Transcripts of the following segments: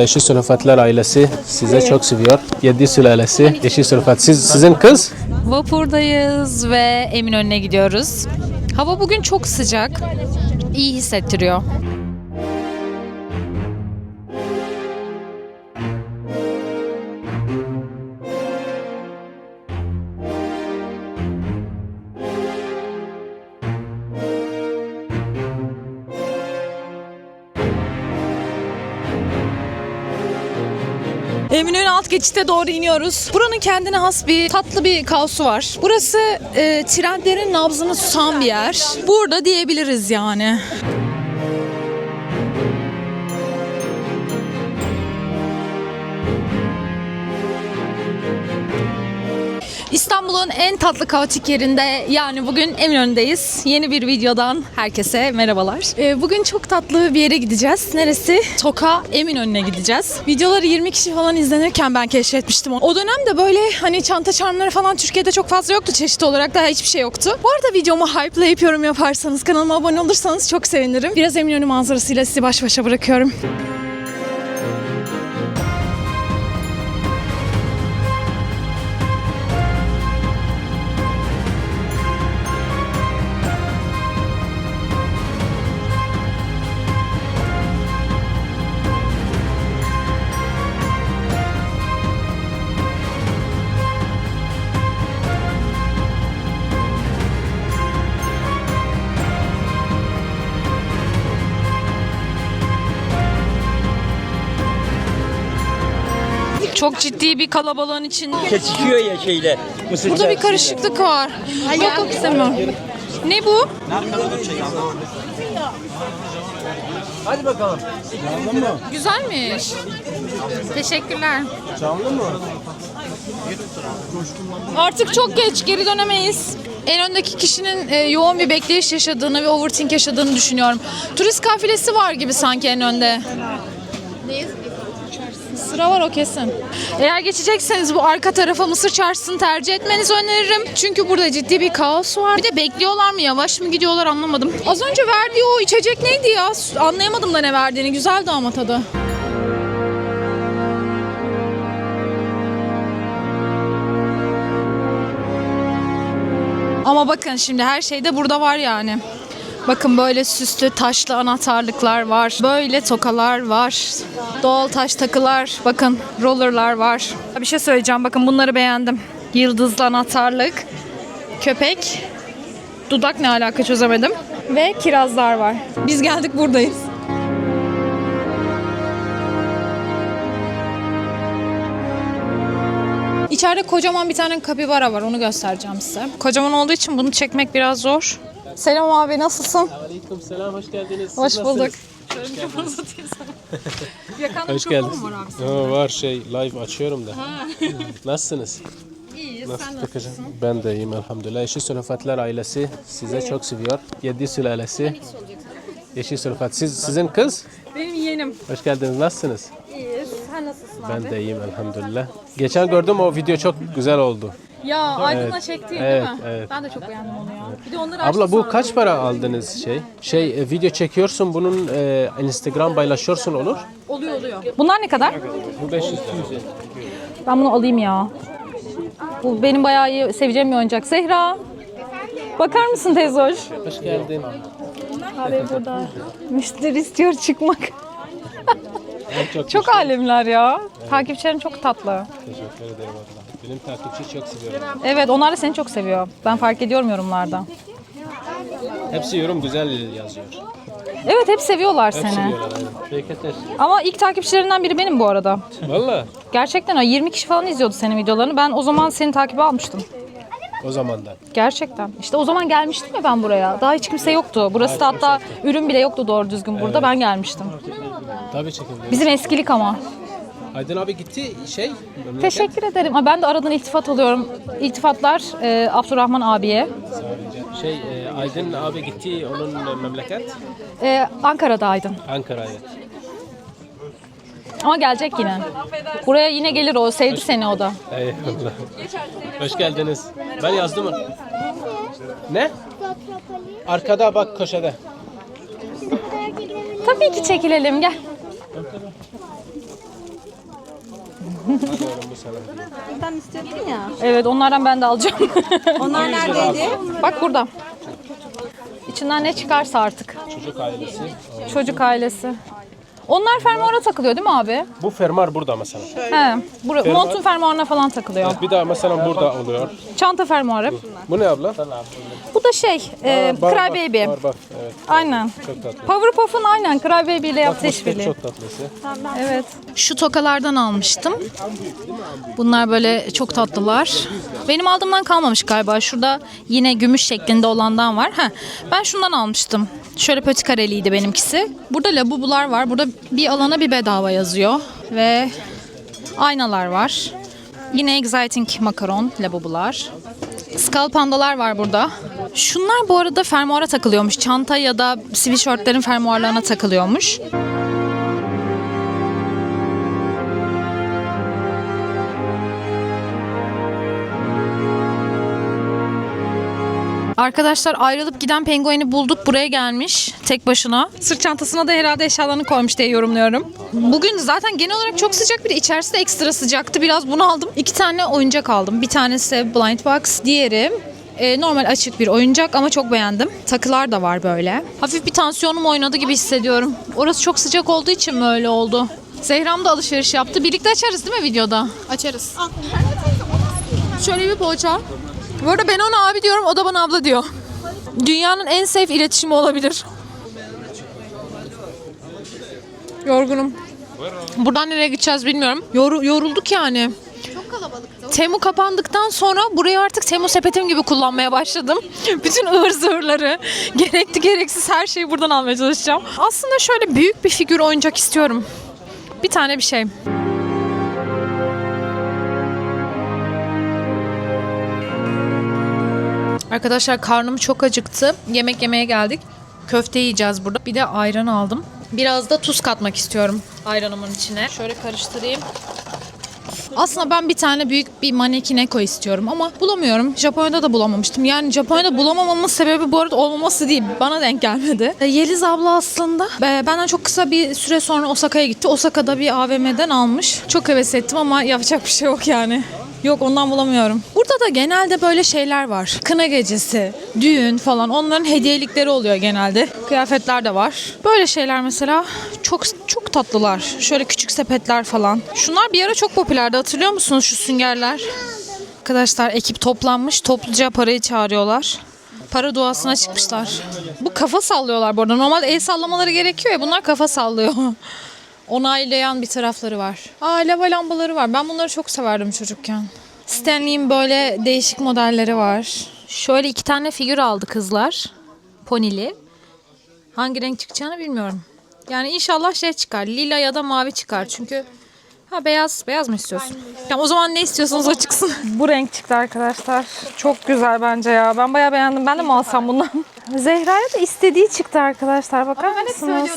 Yeşil Sülfatlar ailesi size çok seviyor. Yedi sülalesi Yeşil Sülfat. Siz, sizin kız? Vapurdayız ve Eminönü'ne gidiyoruz. Hava bugün çok sıcak. İyi hissettiriyor. Eminönü alt geçite doğru iniyoruz. Buranın kendine has bir tatlı bir kaosu var. Burası e, trendlerin nabzını tutan bir yer. Burada diyebiliriz yani. İstanbul'un en tatlı kaotik yerinde yani bugün Eminönü'ndeyiz. Yeni bir videodan herkese merhabalar. Ee, bugün çok tatlı bir yere gideceğiz. Neresi? Toka Eminönü'ne gideceğiz. Videoları 20 kişi falan izlenirken ben keşfetmiştim. O dönemde böyle hani çanta charmları falan Türkiye'de çok fazla yoktu çeşit olarak daha hiçbir şey yoktu. Bu arada videomu hype'layıp yorum yaparsanız kanalıma abone olursanız çok sevinirim. Biraz Eminönü manzarasıyla sizi baş başa bırakıyorum. Çok ciddi bir kalabalığın içinde. Kesişiyor ya şeyle. Mısır Burada bir karışıklık var. Yok yok istemiyorum. Ne bu? Hadi bakalım. Güzelmiş. Teşekkürler. Canlı mı? Artık çok geç geri dönemeyiz. En öndeki kişinin e, yoğun bir bekleyiş yaşadığını ve overthink yaşadığını düşünüyorum. Turist kafilesi var gibi sanki en önde. Sıra var o kesin. Eğer geçecekseniz bu arka tarafa Mısır Çarşısı'nı tercih etmenizi öneririm. Çünkü burada ciddi bir kaos var. Bir de bekliyorlar mı yavaş mı gidiyorlar anlamadım. Az önce verdiği o içecek neydi ya? Anlayamadım da ne verdiğini. Güzeldi ama tadı. Ama bakın şimdi her şey de burada var yani. Bakın böyle süslü taşlı anahtarlıklar var. Böyle tokalar var. Doğal taş takılar. Bakın rollerlar var. Bir şey söyleyeceğim. Bakın bunları beğendim. Yıldızlı anahtarlık. Köpek. Dudak ne alaka çözemedim. Ve kirazlar var. Biz geldik buradayız. İçeride kocaman bir tane kapibara var. Onu göstereceğim size. Kocaman olduğu için bunu çekmek biraz zor. Selam abi nasılsın? Aleyküm selam, hoş geldiniz. Siz Hoş bulduk. nasılsınız? Yakanda Hoş mikrofon geldiniz. mu var abi? Ha, var şey, live açıyorum da. Nasılsınız? İyi, Nasıl sen bakacağım? Ben de iyiyim elhamdülillah. Yeşil Sülfatlar ailesi size çok seviyor. Yedi sülalesi Yeşil Sülfat. Siz, sizin kız? Benim yeğenim. Hoş geldiniz. Nasılsınız? İyi, sen nasılsın abi? Ben de iyiyim elhamdülillah. Geçen gördüm o video çok güzel oldu. Ya Aydın'la çektiğin evet, değil mi? evet. Ben de çok beğendim onu ya. Bir de onları Abla bu kaç para aldınız şey? Şey e, video çekiyorsun bunun e, Instagram paylaşıyorsun olur. Oluyor oluyor. Bunlar ne kadar? Bu 500 TL. Ben bunu alayım ya. Bu benim bayağı iyi seveceğim bir oyuncak. Zehra. Bakar mısın teyze hoş? Hoş geldin. Abi burada. Müşteri istiyor çıkmak. Çok, Çok alemler ya. Takipçilerin çok tatlı. teşekkür ederim abla. Benim takipçi çok seviyorum. Evet onlar da seni çok seviyor. Ben fark ediyorum yorumlarda. Hepsi yorum güzel yazıyor. Evet hep seviyorlar Hep seni. seviyorlar. aynen. Ama ilk takipçilerinden biri benim bu arada. Valla Gerçekten o 20 kişi falan izliyordu senin videolarını. Ben o zaman seni takibe almıştım. o zamandan. Gerçekten. İşte o zaman gelmiştim ya ben buraya. Daha hiç kimse yoktu. Burası da hatta ürün bile yoktu doğru düzgün burada. Ben gelmiştim. Tabii çekebilirim. Bizim eskilik ama. Aydın abi gitti şey. memleket. Teşekkür ederim. Aa, Ben de aradan iltifat alıyorum. İltifatlar e, Abdurrahman abiye. Şey e, Aydın abi gitti onun e, memleket E, Ankara'daydın. Ankara'ya. Ama gelecek yine. Buraya yine gelir o. Sevdi seni o da. Eyvallah. Hoş geldiniz. Ben yazdım mı? Ne? Arkada bak köşede. Tabii ki çekilelim gel. Buradan istiyordun ya. Evet onlardan ben de alacağım. Onlar neredeydi? Bak burada. İçinden ne çıkarsa artık. Çocuk ailesi. Çocuk ailesi. Onlar fermuara takılıyor değil mi abi? Bu fermuar burada mesela. He. Bura, montun fermuarına falan takılıyor. Bir daha mesela burada oluyor. Çanta fermuarı. Bu ne abla? Bu da şey, e, Bar- Cry Baby. Var bak. Evet. Aynen. Çok tatlı. Powerpuff'un aynen Cry Baby ile yaptığı işbirliği. çok tatlısı. Evet. Şu tokalardan almıştım. Bunlar böyle çok tatlılar. Benim aldığımdan kalmamış galiba. Şurada yine gümüş şeklinde olandan var. Heh, ben şundan almıştım. Şöyle pötü kareliydi benimkisi. Burada labubular var. Burada bir alana bir bedava yazıyor. Ve aynalar var. Yine exciting makaron labubular. Skull pandalar var burada. Şunlar bu arada fermuara takılıyormuş. Çanta ya da sweatshirtlerin fermuarlarına takılıyormuş. Arkadaşlar ayrılıp giden pengueni bulduk. Buraya gelmiş tek başına. Sırt çantasına da herhalde eşyalarını koymuş diye yorumluyorum. Bugün zaten genel olarak çok sıcak bir de içerisi de ekstra sıcaktı. Biraz bunu aldım. İki tane oyuncak aldım. Bir tanesi Blind Box, diğeri e, normal açık bir oyuncak ama çok beğendim. Takılar da var böyle. Hafif bir tansiyonum oynadı gibi hissediyorum. Orası çok sıcak olduğu için mi öyle oldu? Zehram da alışveriş yaptı. Birlikte açarız değil mi videoda? Açarız. Şöyle bir poğaça. Bu arada ben ona abi diyorum, o da bana abla diyor. Dünyanın en safe iletişimi olabilir. Yorgunum. Buradan nereye gideceğiz bilmiyorum. Yor- yorulduk yani. Çok kalabalıktı. Temu kapandıktan sonra burayı artık Temu sepetim gibi kullanmaya başladım. Bütün ıvır zıvırları, gerekli gereksiz her şeyi buradan almaya çalışacağım. Aslında şöyle büyük bir figür oyuncak istiyorum. Bir tane bir şey. Arkadaşlar karnım çok acıktı. Yemek yemeye geldik. Köfte yiyeceğiz burada. Bir de ayran aldım. Biraz da tuz katmak istiyorum ayranımın içine. Şöyle karıştırayım. Aslında ben bir tane büyük bir maneki istiyorum ama bulamıyorum. Japonya'da da bulamamıştım. Yani Japonya'da bulamamamın sebebi bu arada olmaması değil. Bana denk gelmedi. E, Yeliz abla aslında e, benden çok kısa bir süre sonra Osaka'ya gitti. Osaka'da bir AVM'den almış. Çok heves ettim ama yapacak bir şey yok yani. Yok ondan bulamıyorum. Burada da genelde böyle şeyler var. Kına gecesi, düğün falan onların hediyelikleri oluyor genelde. Kıyafetler de var. Böyle şeyler mesela çok çok tatlılar. Şöyle küçük sepetler falan. Şunlar bir ara çok popülerdi hatırlıyor musunuz şu süngerler? Arkadaşlar ekip toplanmış topluca parayı çağırıyorlar. Para duasına çıkmışlar. Bu kafa sallıyorlar bu arada. Normalde el sallamaları gerekiyor ya bunlar kafa sallıyor. onaylayan bir tarafları var. Aa lava lambaları var. Ben bunları çok severdim çocukken. Stanley'in böyle değişik modelleri var. Şöyle iki tane figür aldı kızlar. Ponili. Hangi renk çıkacağını bilmiyorum. Yani inşallah şey çıkar. Lila ya da mavi çıkar. Çünkü ha beyaz beyaz mı istiyorsun? Tamam o zaman ne istiyorsanız o çıksın. Bu renk çıktı arkadaşlar. Çok güzel bence ya. Ben bayağı beğendim. Ben de mi alsam bundan? Zehra'ya da istediği çıktı arkadaşlar. Bakar mısınız?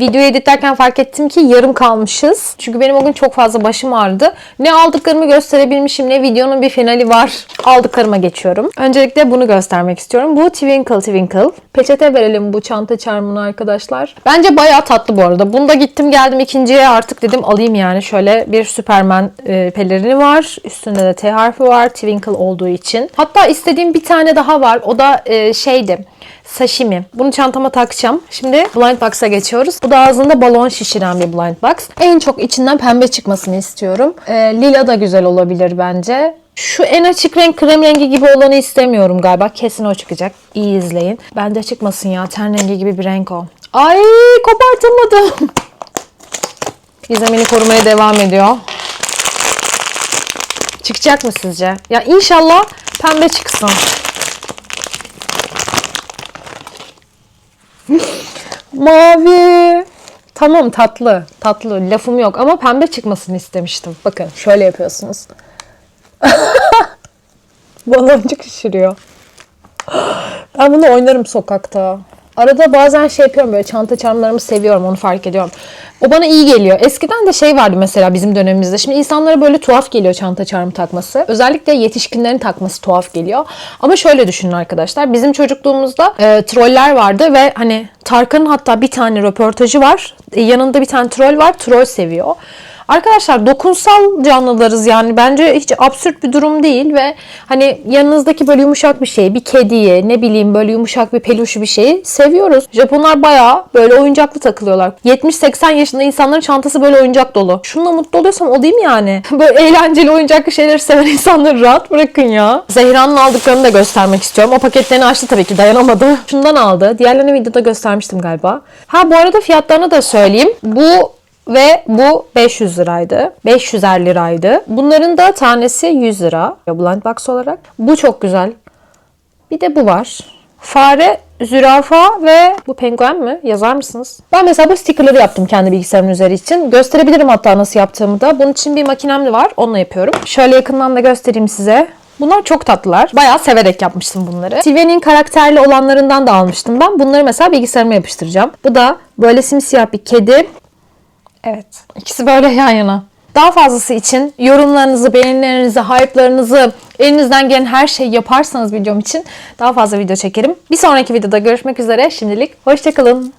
Videoyu editlerken fark ettim ki yarım kalmışız. Çünkü benim o gün çok fazla başım ağrıdı. Ne aldıklarımı gösterebilmişim ne videonun bir finali var. Aldıklarıma geçiyorum. Öncelikle bunu göstermek istiyorum. Bu Twinkle Twinkle. Peçete verelim bu çanta charmını arkadaşlar. Bence bayağı tatlı bu arada. Bunda gittim geldim ikinciye artık dedim alayım yani. Şöyle bir Superman e, pelerini var. Üstünde de T harfi var. Twinkle olduğu için. Hatta istediğim bir tane daha var. O da e, şeydi. Sashimi. Bunu çantama takacağım. Şimdi blind box'a geçiyoruz. Bu da ağzında balon şişiren bir blind box. En çok içinden pembe çıkmasını istiyorum. Ee, lila da güzel olabilir bence. Şu en açık renk krem rengi gibi olanı istemiyorum galiba. Kesin o çıkacak. İyi izleyin. Bence çıkmasın ya. Ten rengi gibi bir renk o. Ay kopartamadım. Gizemini korumaya devam ediyor. Çıkacak mı sizce? Ya inşallah pembe çıksın. Mavi. Tamam tatlı. Tatlı. Lafım yok ama pembe çıkmasını istemiştim. Bakın şöyle yapıyorsunuz. Baloncuk şişiriyor. Ben bunu oynarım sokakta. Arada bazen şey yapıyorum böyle çanta charmlarımı seviyorum onu fark ediyorum. O bana iyi geliyor. Eskiden de şey vardı mesela bizim dönemimizde. Şimdi insanlara böyle tuhaf geliyor çanta charm takması. Özellikle yetişkinlerin takması tuhaf geliyor. Ama şöyle düşünün arkadaşlar. Bizim çocukluğumuzda e, troller vardı ve hani Tarkan'ın hatta bir tane röportajı var. E, yanında bir tane troll var. Troll seviyor. Arkadaşlar dokunsal canlılarız yani bence hiç absürt bir durum değil ve hani yanınızdaki böyle yumuşak bir şey, bir kediyi, ne bileyim böyle yumuşak bir peluşu bir şeyi seviyoruz. Japonlar bayağı böyle oyuncaklı takılıyorlar. 70-80 yaşında insanların çantası böyle oyuncak dolu. Şununla mutlu oluyorsam o değil mi yani? Böyle eğlenceli oyuncaklı şeyleri seven insanları rahat bırakın ya. Zehra'nın aldıklarını da göstermek istiyorum. O paketlerini açtı tabii ki dayanamadı. Şundan aldı. Diğerlerini videoda göstermiştim galiba. Ha bu arada fiyatlarını da söyleyeyim. Bu ve bu 500 liraydı. 500'er liraydı. Bunların da tanesi 100 lira. Blind box olarak. Bu çok güzel. Bir de bu var. Fare, zürafa ve bu penguen mi? Yazar mısınız? Ben mesela bu stickerları yaptım kendi bilgisayarımın üzeri için. Gösterebilirim hatta nasıl yaptığımı da. Bunun için bir makinem de var. Onunla yapıyorum. Şöyle yakından da göstereyim size. Bunlar çok tatlılar. Bayağı severek yapmıştım bunları. Steven'in karakterli olanlarından da almıştım ben. Bunları mesela bilgisayarıma yapıştıracağım. Bu da böyle simsiyah bir kedi. Evet. İkisi böyle yan yana. Daha fazlası için yorumlarınızı, beğenilerinizi, hype'larınızı, elinizden gelen her şeyi yaparsanız videom için daha fazla video çekerim. Bir sonraki videoda görüşmek üzere. Şimdilik hoşçakalın.